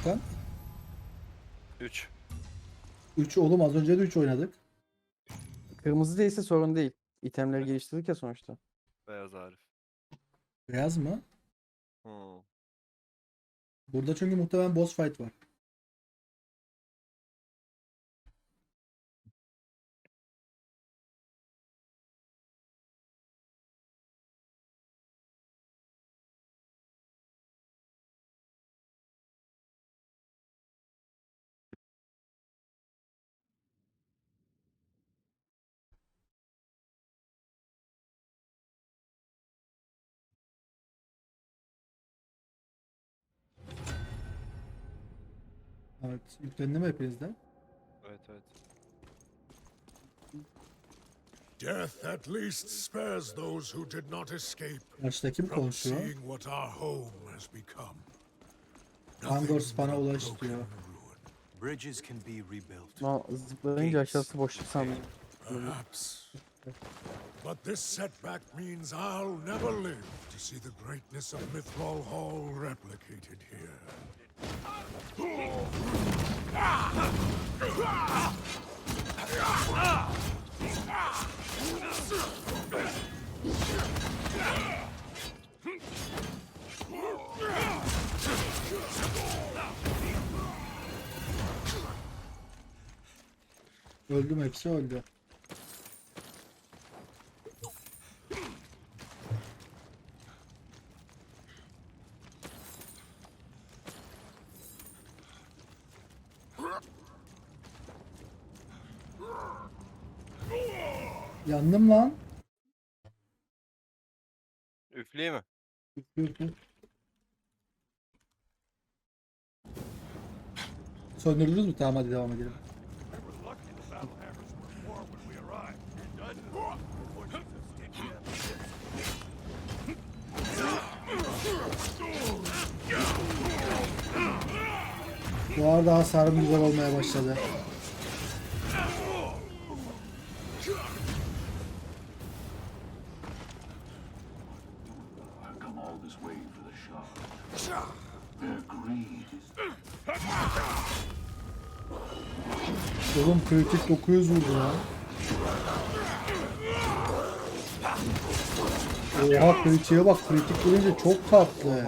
Furkan? 3. 3 oğlum az önce de 3 oynadık. Kırmızı değilse sorun değil. İtemleri geliştirdik ya sonuçta. Beyaz Arif. Beyaz mı? Hmm. Burada çünkü muhtemelen boss fight var. Evet. Yüklendi mi hepinizde? Evet evet. Death at least spares those who did not escape Karşıda kim from konuşuyor? seeing what our home has become. Angors bana ulaş diyor. Bridges can be rebuilt. Ama zıplayınca aşağısı boşluk sandım. Perhaps. But this setback means I'll never live to see the greatness of Mithril Hall replicated here. Öldüm hepsi öldü. Yandım lan. Üfleyeyim mi? Üflü üflü. Söndürdünüz mü? Tamam hadi devam edelim. Bu arada hasarım güzel olmaya başladı. Kritik 900 vurdu lan. Oha kritiğe bak kritik vurunca çok tatlı.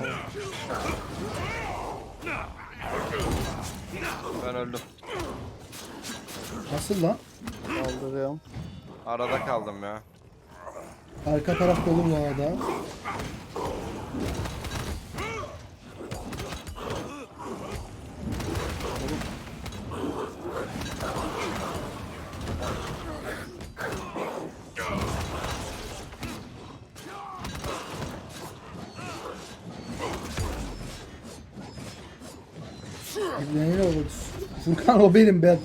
Ben öldüm. Nasıl lan? Kaldırıyorum. Arada kaldım ya. Arka taraf dolu bu arada. Ne oldu? Furkan o benim ben.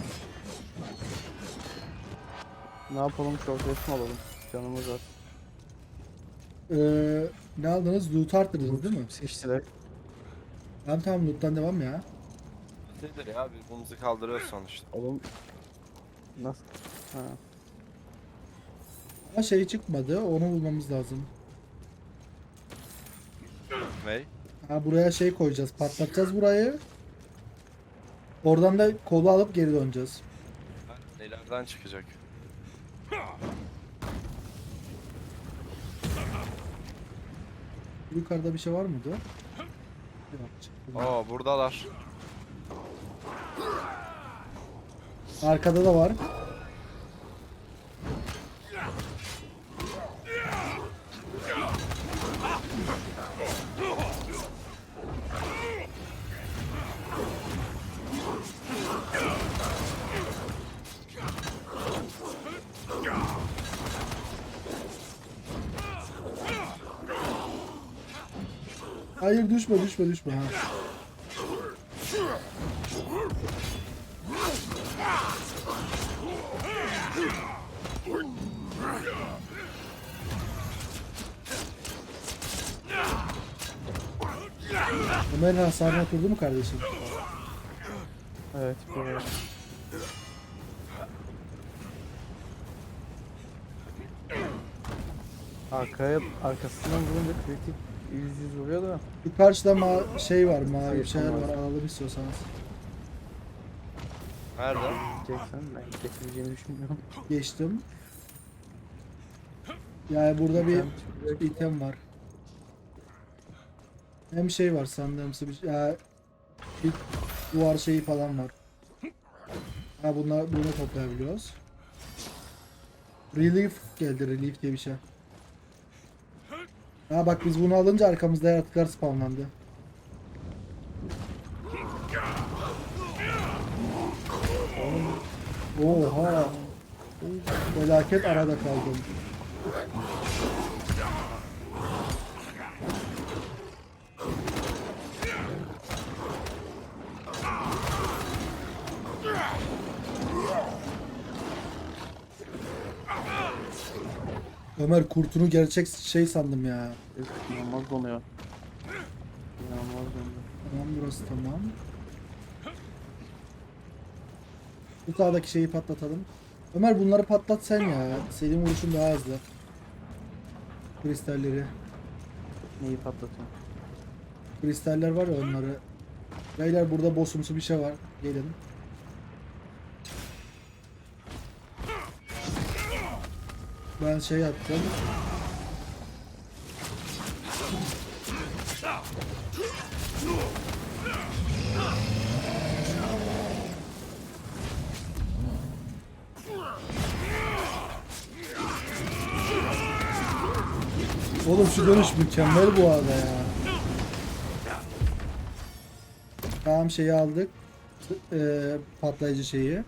Ne yapalım? Short rest mi alalım? Canımız var. Ee, ne aldınız? Loot arttırdınız değil mi? Seçtiler. Tamam tamam loot'tan devam ya. Nedir ya biz bumuzu kaldırıyoruz sonuçta. Oğlum. Nasıl? Ha. Ama şey çıkmadı. Onu bulmamız lazım. Ney? Ha buraya şey koyacağız. Patlatacağız burayı. Oradan da kolu alıp geri döneceğiz. Nelerden çıkacak? Yukarıda bir şey var mıydı? Yok. Oo buradalar. Arkada da var. Hayır düşme düşme düşme ha. Ömer'in hasarına oturdu mu kardeşim? Evet. Böyle. Arkaya arkasından vurunca kritik Yüz yüz vuruyor da. Bir karşıda ma şey var mavi Hayır, şeyler var alalım istiyorsanız. Nerede? Jackson ben getireceğini düşünmüyorum. Geçtim. Yani burada bir İtem var. Hem şey var sandığımsı bir ya bir duvar şeyi falan var. Ha bunlar bunu toplayabiliyoruz. Relief geldi relief diye bir şey. Ha bak biz bunu alınca arkamızda yaratıklar spawnlandı. Oha. Felaket arada kaldım. Ömer kurtunu gerçek şey sandım ya. Üf, İnanılmaz donuyor. İnanılmaz donuyor. Tamam burası tamam. Bu sağdaki şeyi patlatalım. Ömer bunları patlat sen ya. Senin vuruşun daha hızlı. Kristalleri. Neyi patlatıyor? Kristaller var ya onları. Beyler burada bossumsu bir şey var. Gelin. Ben şey yaptım. Oğlum şu dönüş mükemmel bu arada ya. Tamam şeyi aldık. Eee, patlayıcı şeyi.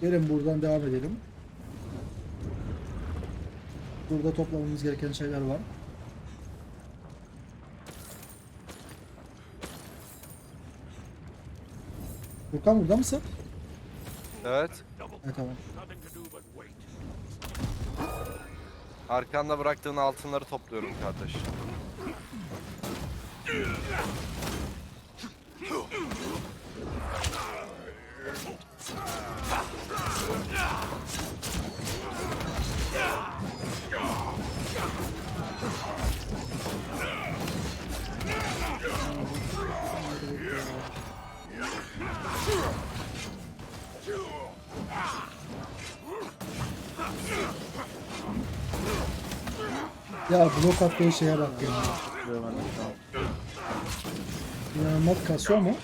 Gelin buradan devam edelim. Burada toplamamız gereken şeyler var. Furkan burada mısın? Evet. Evet tamam. Arkanda bıraktığın altınları topluyorum kardeş. Ya blok attığı şeye bak ya. İnanılmaz kasıyor mu?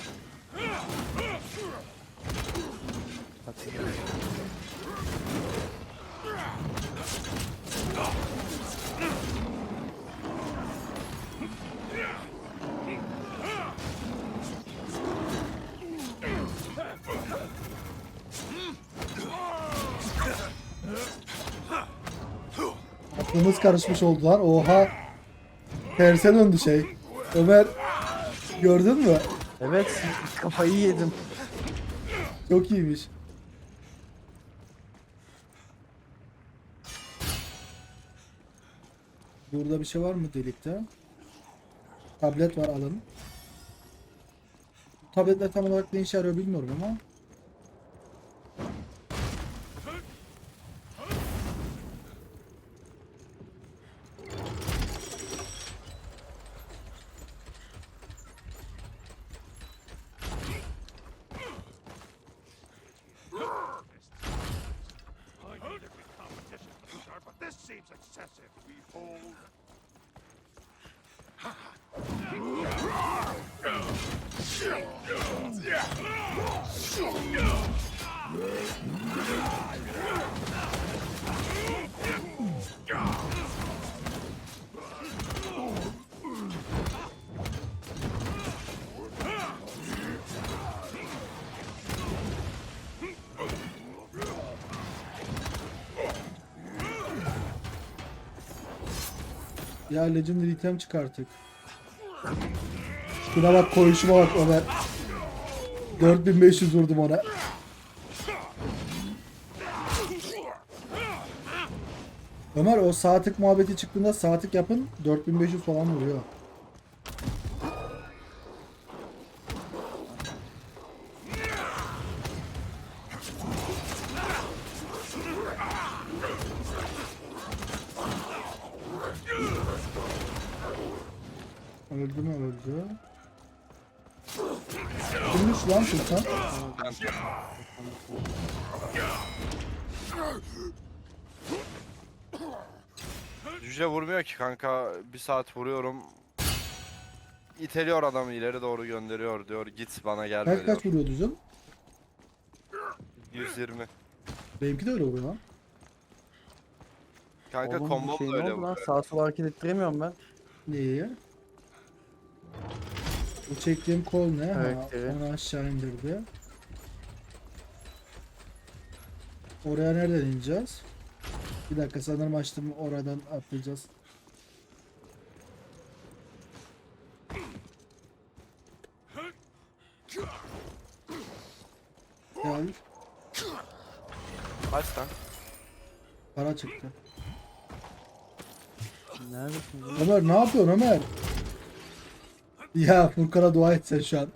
Aklımız karışmış oldu lan. Oha. Terse döndü şey. Ömer gördün mü? Evet kafayı yedim. Çok iyiymiş. Burada bir şey var mı delikte? Tablet var alın. Tabletler tam olarak ne işe yarıyor bilmiyorum ama. I knew there'd be competition at the start, but this seems excessive. Behold. Ya Legendary item çıkarttık. Şuna bak koyuşuma bak Ömer. 4500 vurdum ona. Ömer o saatlik muhabbeti çıktığında saatlik yapın 4500 falan vuruyor. Öldü mü öldü. Kimmiş lan Sultan? Cüce vurmuyor ki kanka. Bir saat vuruyorum. İteliyor adamı ileri doğru gönderiyor diyor. Git bana gelme Kaç diyor. kaç vuruyordu canım? 120. Benimki de öyle vuruyor lan. Kanka Oğlum bu kombom şey da ne öyle oldu lan? vuruyor. Sağa sola hareket ettiremiyorum ben. Neyi? Bu çektiğim kol ne? Ha, Karakteri. onu aşağı indirdi. Oraya nereden ineceğiz? Bir dakika sanırım açtım oradan atlayacağız. Gel. Kaç lan? Para çıktı. Neredesin? Ömer ne yapıyorsun Ömer? Ya Furkan'a dua et sen şu an.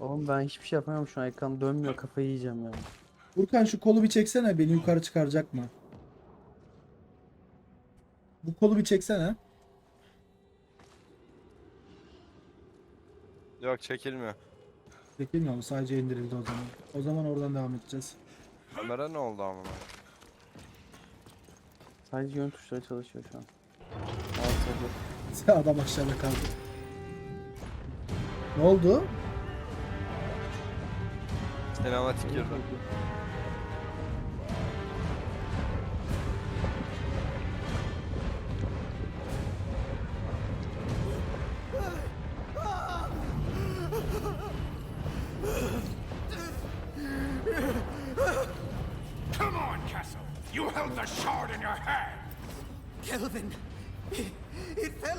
Oğlum ben hiçbir şey yapamıyorum şu an ekran dönmüyor kafayı yiyeceğim yani. Furkan şu kolu bir çeksene beni yukarı çıkaracak mı? Bu kolu bir çeksene. Yok çekilmiyor. Çekilmiyor mu? Sadece indirildi o zaman. O zaman oradan devam edeceğiz. Kamera ne oldu amına? Sadece yön tuşları çalışıyor şu an. Sola. Adam aşağıda kaldı. Ne oldu? Sinematik girdi.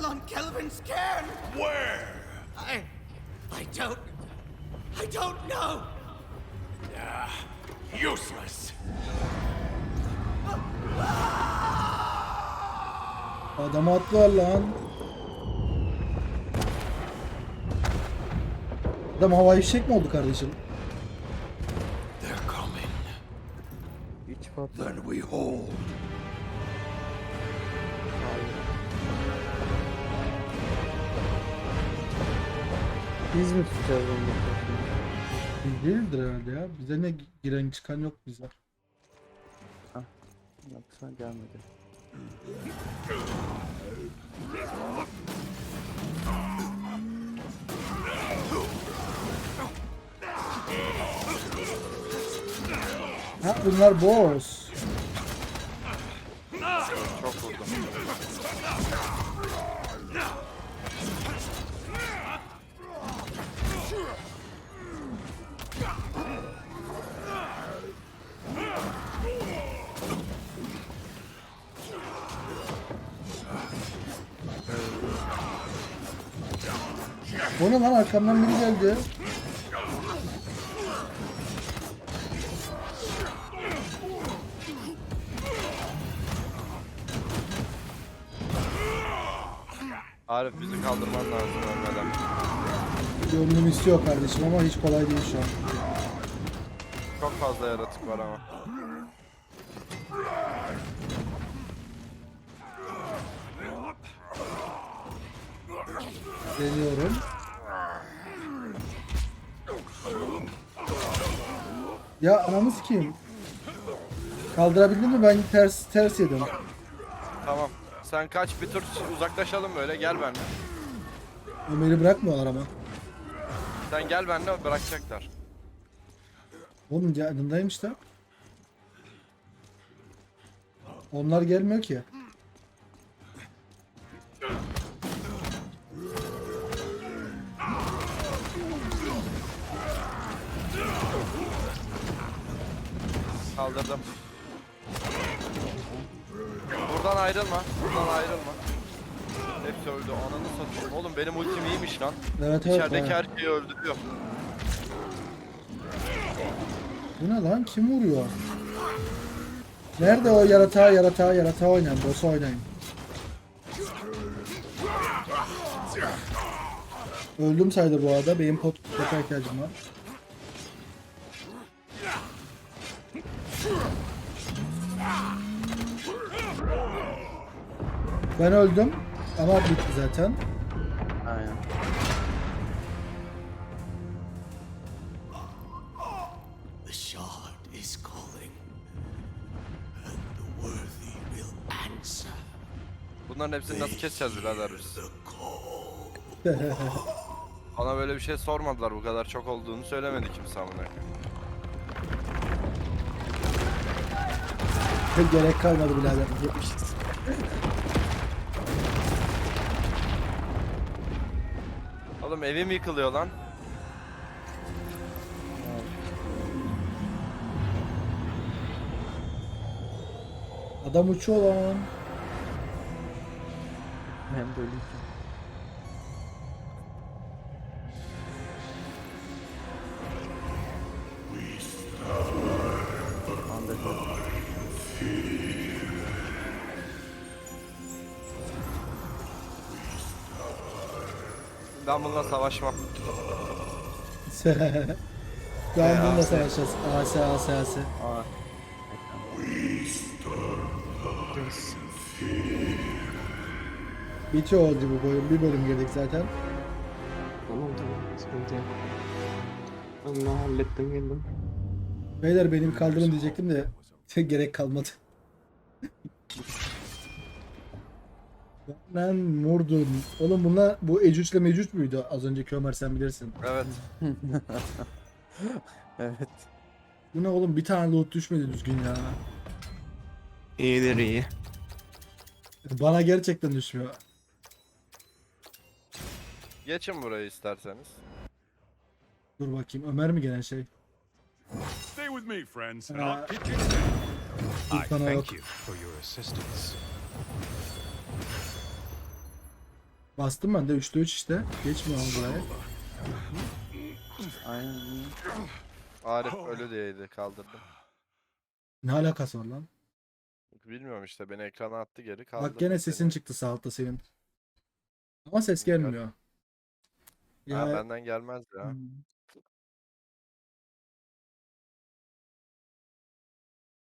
Fell on Kelvin's cairn! Where? I. I don't. I don't know! Useless! Adamı attılar lan. Adam havai fişek mi oldu kardeşim? They're coming. Then we hold. Biz mi tutacağız onu? Biz değildir herhalde ya. Bize ne giren çıkan yok bize. Yoksa gelmedi. Ha bunlar boss. Çok vurdum. O ne lan arkamdan biri geldi. Arif bizi kaldırman lazım ölmeden. Gönlüm istiyor kardeşim ama hiç kolay değil şu an. Çok fazla yaratık var ama. Deniyorum. Ya anamı sikeyim. Kaldırabildin mi? Ben ters ters yedim. Tamam. Sen kaç bir tur uzaklaşalım böyle gel benimle. Ömer'i bırakmıyorlar ama. Sen gel benimle bırakacaklar. Oğlum yanındaymış da. Onlar gelmiyor ki. Evet evet. İçerideki her şeyi öldürüyor. Bu ne lan? Kim vuruyor? Nerede o yaratığa yaratığa yaratığa oynayın. Boss'a oynayın. Öldüm saydı bu arada. Benim pot pota ihtiyacım var. Ben öldüm. Ama bitti zaten. Bunların hepsini nasıl keseceğiz birader biz? Bana böyle bir şey sormadılar bu kadar çok olduğunu söylemedi kimse amına koyayım. Gerek kalmadı birader. Oğlum evim yıkılıyor lan. Adam uçuyor lan. Hem de ölüyken. Ben bununla savaşmam. Ben bununla savaşacağız. AS AS AS. Bitiyor oldu bu bölüm. Bir bölüm girdik zaten. Tamam tamam sıkıntı yok. Allah hallettim geldim. Beyler benim kaldırın diyecektim de gerek kalmadı. Lan vurdun. Oğlum bunlar bu Ecüc ile Mecüc müydü? Az önceki Ömer sen bilirsin. Evet. Evet. Bu ne oğlum bir tane loot düşmedi düzgün ya. İyidir iyi. Bana gerçekten düşmüyor. Geçin burayı isterseniz. Dur bakayım Ömer mi gelen şey? Stay with me, friends, and I'll keep you I bana yok. thank you for your assistance. Bastım ben de 3'te 3 işte. Geçmiyor ama buraya. Aynen. Arif ölü diyeydi kaldırdım. Ne alakası var lan? Bilmiyorum işte beni ekrana attı geri kaldırdım. Bak gene sesin çıktı sağ altta senin. Ama ses gelmiyor. Ha, benden gelmez ya. Hmm.